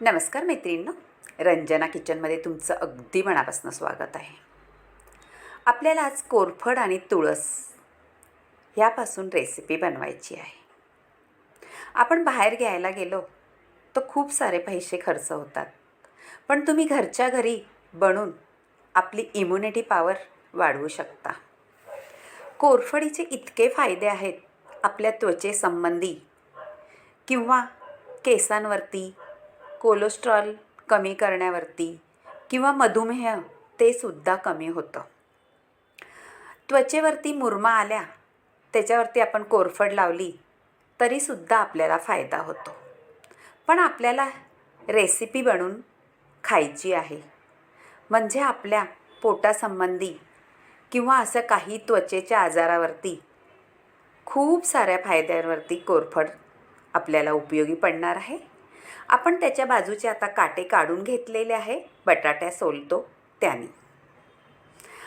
नमस्कार मैत्रिणींनो. रंजना किचनमध्ये तुमचं अगदी मनापासून स्वागत आहे. आपल्याला आज कोरफड आणि तुळस ह्यापासून रेसिपी बनवायची आहे. आपण बाहेर घ्यायला गेलो तर खूप सारे पैसे खर्च होतात. पण तुम्ही घरच्या घरी बनून आपली इम्युनिटी पॉवर वाढवू शकता. कोरफडीचे इतके फायदे आहेत आपल्या त्वचेसंबंधी किंवा केसांवरती कोलेस्ट्रॉल कमी करण्यावरती किंवा मधुमेह ते सुद्धा कमी होतं. त्वचेवरती मुरमा आल्या त्याच्यावरती आपण कोरफड लावली तरीसुद्धा आपल्याला फायदा होतो. पण आपल्याला रेसिपी बनवून खायची आहे. म्हणजे आपल्या पोटासंबंधी किंवा असं काही त्वचेच्या आजारावरती खूप साऱ्या फायद्यांवरती कोरफड आपल्याला उपयोगी पडणार आहे. आपण त्याच्या बाजूचे आता काटे काढून घेतलेले आहे. बटाट्या सोलतो त्याने.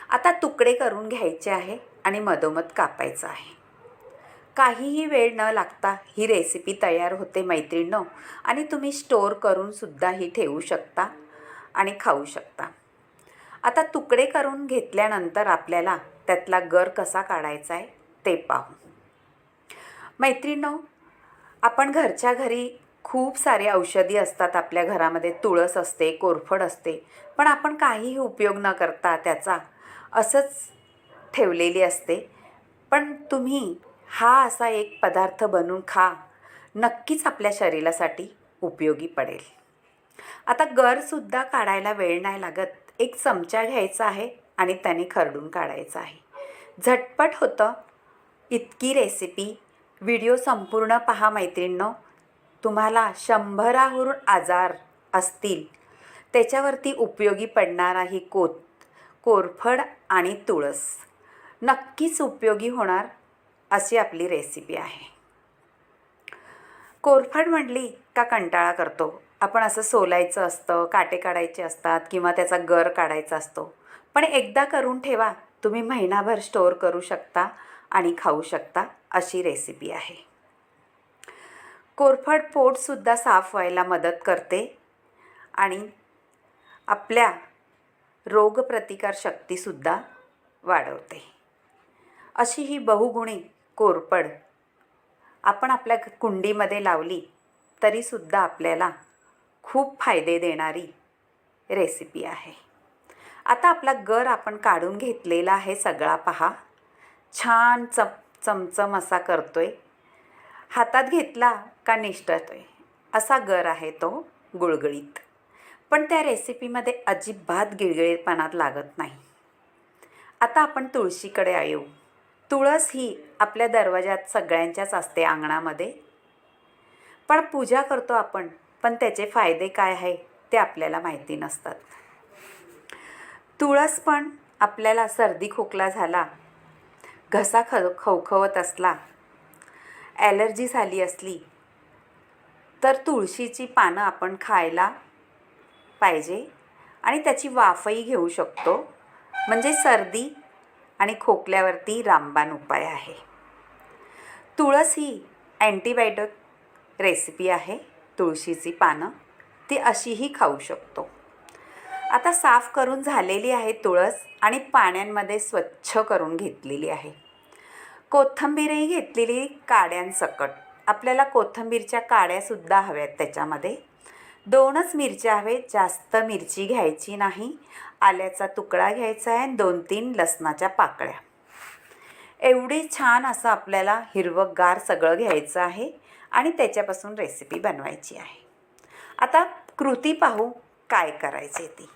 आता तुकडे करून घ्यायचे आहे आणि मधोमध कापायचं आहे. काहीही वेळ न लागता ही रेसिपी तयार होते मैत्रिणींनो. आणि तुम्ही स्टोअर करून सुद्धा ही ठेवू शकता आणि खाऊ शकता. आता तुकडे करून घेतल्यानंतर आपल्याला त्यातला गर कसा काढायचा आहे ते पाहू. मैत्रिणींनो आपण घरच्या घरी खूप सारे औषधी असतात आपल्या घरामध्ये तुळस असते कोरफड असते पण आपण काहीही उपयोग न करता त्याचा असंच ठेवलेली असते. पण तुम्ही हा असा एक पदार्थ बनवून खा नक्कीच आपल्या शरीरासाठी उपयोगी पडेल. आता गरसुद्धा काढायला वेळ नाही लागत. एक चमचा घ्यायचा आहे आणि त्याने खरडून काढायचं आहे. झटपट होतं. इतकी रेसिपी व्हिडिओ संपूर्ण पहा मैत्रिणींनो. तुम्हाला शंभराहून आजार असतील. त्याच्यावरती उपयोगी पडणारा ही कोत कोरफड आणि तुळस. नक्कीच उपयोगी होणार अशी आपली रेसिपी आहे. कोरफड म्हटली का कंटाळा करतो? आपण असं सोलायचं असतं काटे काढायचे असतात किंवा त्याचा गर काढायचा असतो. पण एकदा करून ठेवा तुम्ही महिनाभर स्टोअर करू शकता आणि खाऊ शकता अशी रेसिपी आहे. कोरफड पोटसुद्धा साफ व्हायला मदत करते आणि आपल्या रोगप्रतिकारशक्तीसुद्धा वाढवते. अशी ही बहुगुणी कोरफड आपण आपल्या कुंडीमध्ये लावली तरीसुद्धा आपल्याला खूप फायदे देणारी रेसिपी आहे. आता आपला गर आपण काढून घेतलेला आहे सगळा पहा. छान चम चमचम असा करतो आहे हातात घेतला का निष्ठतोय? असा गर आहे तो गुळगुळीत. पण त्या रेसिपीमध्ये अजिबात गिळगिळेपणात लागत नाही. आता आपण तुळशीकडे येऊ तुळस ही आपल्या दरवाजात सगळ्यांच्याच असते अंगणामध्ये. पण पूजा करतो आपण पण त्याचे फायदे काय आहे ते आपल्याला माहिती नसतात. तुळस पण आपल्याला सर्दी खोकला झाला घसा ख खवखवत असला ॲलर्जी झाली असली तर तुळशीची पानं आपण खायला पाहिजे आणि त्याची वाफही घेऊ शकतो. म्हणजे सर्दी आणि खोकल्यावरती रामबाण उपाय आहे. तुळस ही अँटीबायोटिक रेसिपी आहे तुळशीची पानं. ती अशीही खाऊ शकतो. आता साफ करून झालेली आहे तुळस आणि पाण्यांमध्ये स्वच्छ करून घेतलेली आहे. कोथिंबीरही घेतलेली काड्यांसकट. आपल्याला कोथिंबीरच्या काड्यासुद्धा हव्यात त्याच्यामध्ये. दोनच मिरच्या हवेत जास्त मिरची घ्यायची नाही. आल्याचा तुकडा घ्यायचा आहे दोन तीन लसणाच्या पाकळ्या. एवढी छान असं आपल्याला हिरवंगार सगळं घ्यायचं आहे आणि त्याच्यापासून रेसिपी बनवायची आहे. आता कृती पाहू काय करायचे ती.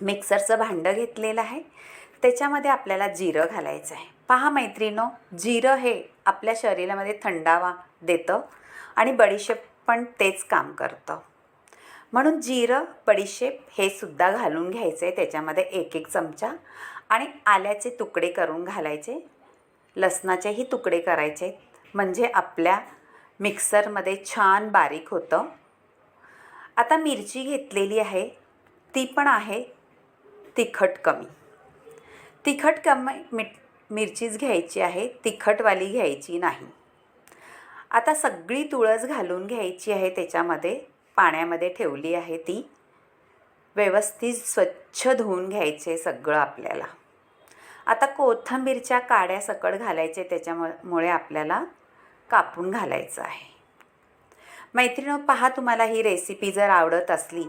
मिक्सरचं भांडं घेतलेलं आहे. त्याच्यामध्ये आपल्याला जिरं घालायचं आहे. पहा मैत्रिणो जिरं हे आपल्या शरीरामध्ये थंडावा देतं आणि बडीशेप पण तेच काम करतं. म्हणून जिरं बडीशेप हे सुद्धा घालून घ्यायचं आहे त्याच्यामध्ये एक एक चमचा आणि आल्याचे तुकडे करून घालायचे. लसणाचेही तुकडे करायचे. म्हणजे आपल्या मिक्सरमध्ये छान बारीक होतं. आता मिरची घेतलेली आहे. ती पण आहे तिखट कमी. तिखट कमी मिठ मिरचीच घ्यायची आहे तिखटवाली घ्यायची नाही. आता सगळी तुळस घालून घ्यायची आहे त्याच्यामध्ये पाण्यामध्ये ठेवली आहे ती. व्यवस्थित स्वच्छ धुवून घ्यायचे सगळं आपल्याला. आता कोथिंबीरच्या काड्या सकट घालायचे त्याच्यामुळे आपल्याला कापून घालायचं आहे. मैत्रिणो पहा तुम्हाला ही रेसिपी जर आवडत असली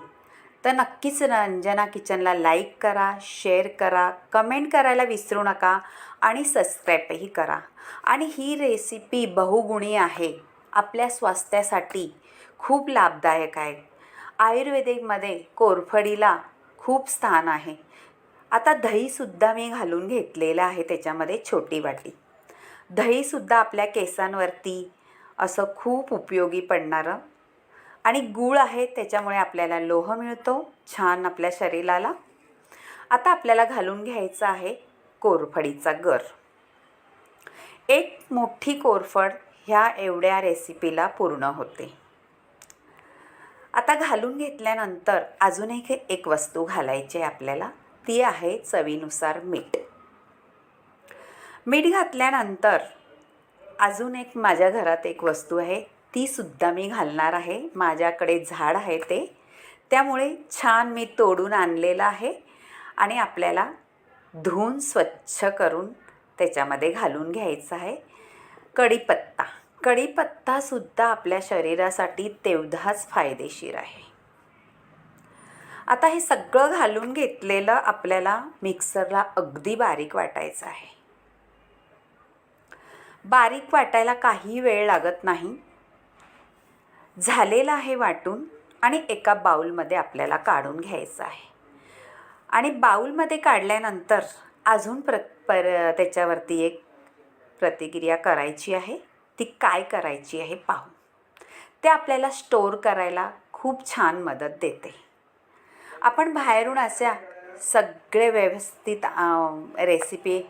तर नक्कीच रंजना किचनला लाईक करा शेअर करा कमेंट करायला विसरू नका आणि सबस्क्राईबही करा. आणि ही रेसिपी बहुगुणी आहे. आपल्या स्वास्थ्यासाठी खूप लाभदायक आहे. आयुर्वेदिकमध्ये कोरफडीला खूप स्थान आहे. आता दहीसुद्धा मी घालून घेतलेलं आहे त्याच्यामध्ये छोटी वाटी. दहीसुद्धा आपल्या केसांवरती असं खूप उपयोगी पडणारं आणि गूळ आहे त्याच्यामुळे आपल्याला लोह मिळतो छान आपल्या शरीराला. आता आपल्याला घालून घ्यायचं आहे कोरफडीचा गर. एक मोठी कोरफड ह्या एवढ्या रेसिपीला पूर्ण होते. आता घालून घेतल्यानंतर अजून एक एक वस्तू घालायची आहे आपल्याला ती आहे चवीनुसार मीठ. मीठ घातल्यानंतर अजून एक माझ्या घरात एक वस्तू आहे ती सुद्धा मी घालणार आहे. माझ्याकडे झाड आहे ते. त्यामुळे छान मी तोडून आणलेलं आहे आणि आपल्याला धुवून स्वच्छ करून त्याच्यामध्ये घालून घ्यायचं आहे. कढीपत्ता. कढीपत्तासुद्धा आपल्या शरीरासाठी तेवढाच फायदेशीर आहे. आता हे सगळं घालून घेतलेलं आपल्याला मिक्सरला अगदी बारीक वाटायचं आहे. बारीक वाटायला काही वेळ लागत नाही. झालेलं आहे वाटून आणि एका बाऊलमध्ये आपल्याला काढून घ्यायचं आहे. आणि बाऊलमध्ये काढल्यानंतर अजून प्र पर त्याच्यावरती एक प्रतिक्रिया करायची आहे. ती काय करायची आहे पाहू. ते आपल्याला स्टोअर करायला खूप छान मदत देते. आपण बाहेरून अशा सगळे व्यवस्थित रेसिपी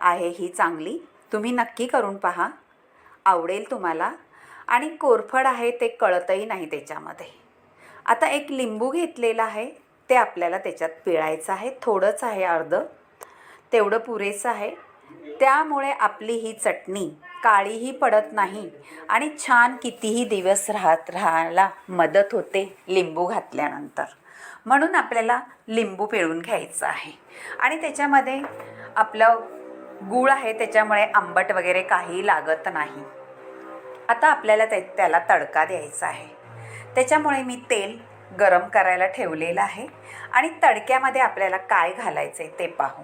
आहे ही चांगली. तुम्ही नक्की करून पहा. आवडेल तुम्हाला आणि कोरफड आहे ते कळतही नाही त्याच्यामध्ये. आता एक लिंबू घेतलेलं आहे ते आपल्याला त्याच्यात पिळायचं आहे थोडंच आहे अर्ध तेवढं पुरेसं आहे. त्यामुळे आपली ही चटणी काळीही पडत नाही आणि छान कितीही दिवस राहत राहायला मदत होते लिंबू घातल्यानंतर. म्हणून आपल्याला लिंबू पिळून घ्यायचं आहे. आणि त्याच्यामध्ये आपलं गूळ आहे त्याच्यामुळे आंबट वगैरे काही लागत नाही. आता आपल्याला त्या त्याला तडका द्यायचा आहे. त्याच्यामुळे मी तेल गरम करायला ठेवलेलं आहे आणि तडक्यामध्ये आपल्याला काय घालायचं आहे ते पाहू.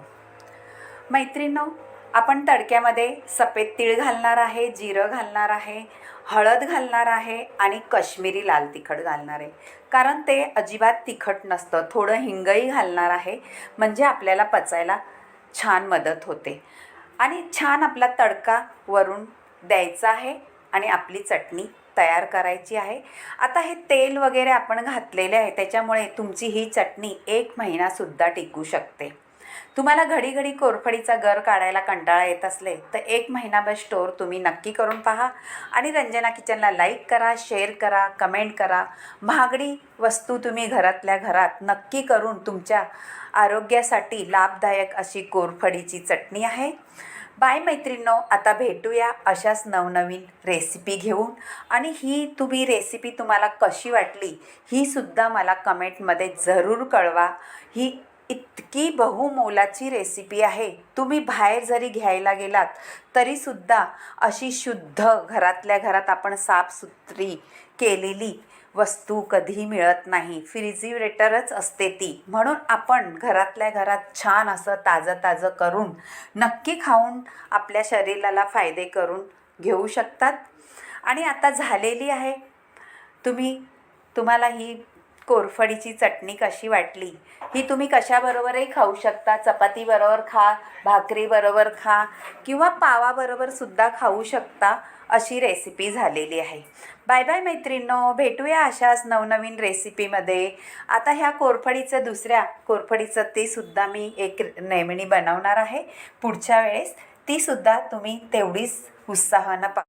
मैत्रिणो आपण तडक्यामध्ये सफेद तीळ घालणार आहे जिरं घालणार आहे हळद घालणार आहे आणि कश्मीरी लाल तिखट घालणार आहे. कारण ते अजिबात तिखट नसतं थोडं हिंगही घालणार आहे म्हणजे आपल्याला पचायला छान मदत होते. आणि छान आपला तडका वरून द्यायचा आहे आणि आपली चटणी तयार करायची आहे. आता हे तेल वगैरे आपण घातलेले आहे त्याच्यामुळे तुमची ही चटणी एक महिनासुद्धा टिकू शकते. तुम्हाला घडी घडी कोरफडीचा गर काढायला कंटाळा येत असले तर एक महिनाभर स्टोअर तुम्ही नक्की करून पहा. आणि रंजना किचनला लाईक करा शेअर करा कमेंट करा. महागडी वस्तू तुम्ही घरातल्या घरात नक्की करून तुमच्या आरोग्यासाठी लाभदायक अशी कोरफडीची चटणी आहे. बाय मैत्रिणो आता भेटूया अशाच नवनवीन रेसिपी घेऊन. आणि ही तुम्ही रेसिपी तुम्हाला कशी वाटली ही सुद्धा मला कमेंटमध्ये जरूर कळवा. ही इतकी बहुमोलाची रेसिपी आहे. तुम्ही बाहेर जरी घ्यायला गेलात तरीसुद्धा अशी शुद्ध घरातल्या घरात आपण साफसुथरी केलेली वस्तू कधी मिळत नाही. फ्रिजिरेटरच असते ती. म्हणून आपण घरातल्या घरात छान असं ताजं ताजं करून नक्की खाऊन आपल्या शरीराला फायदे करून घेऊ शकतात. आणि आता झालेली आहे. तुम्ही तुम्हाला ही कोरफडीची चटणी कशी वाटली? ही तुम्ही कशाबरोबरही खाऊ शकता. चपातीबरोबर खा भाकरीबरोबर खा किंवा पावाबरोबर सुद्धा खाऊ शकता अशी रेसिपी झालेली आहे. बाय बाय मैत्रिणो भेटूया अशाच नवनवीन रेसिपीमध्ये आता ह्या कोरफडीचं दुसऱ्या कोरफडीचं ते सुद्धा मी एक नेमणी बनवणार आहे. पुढच्या वेळेस तीसुद्धा तुम्ही तेवढीच उत्साहानं पा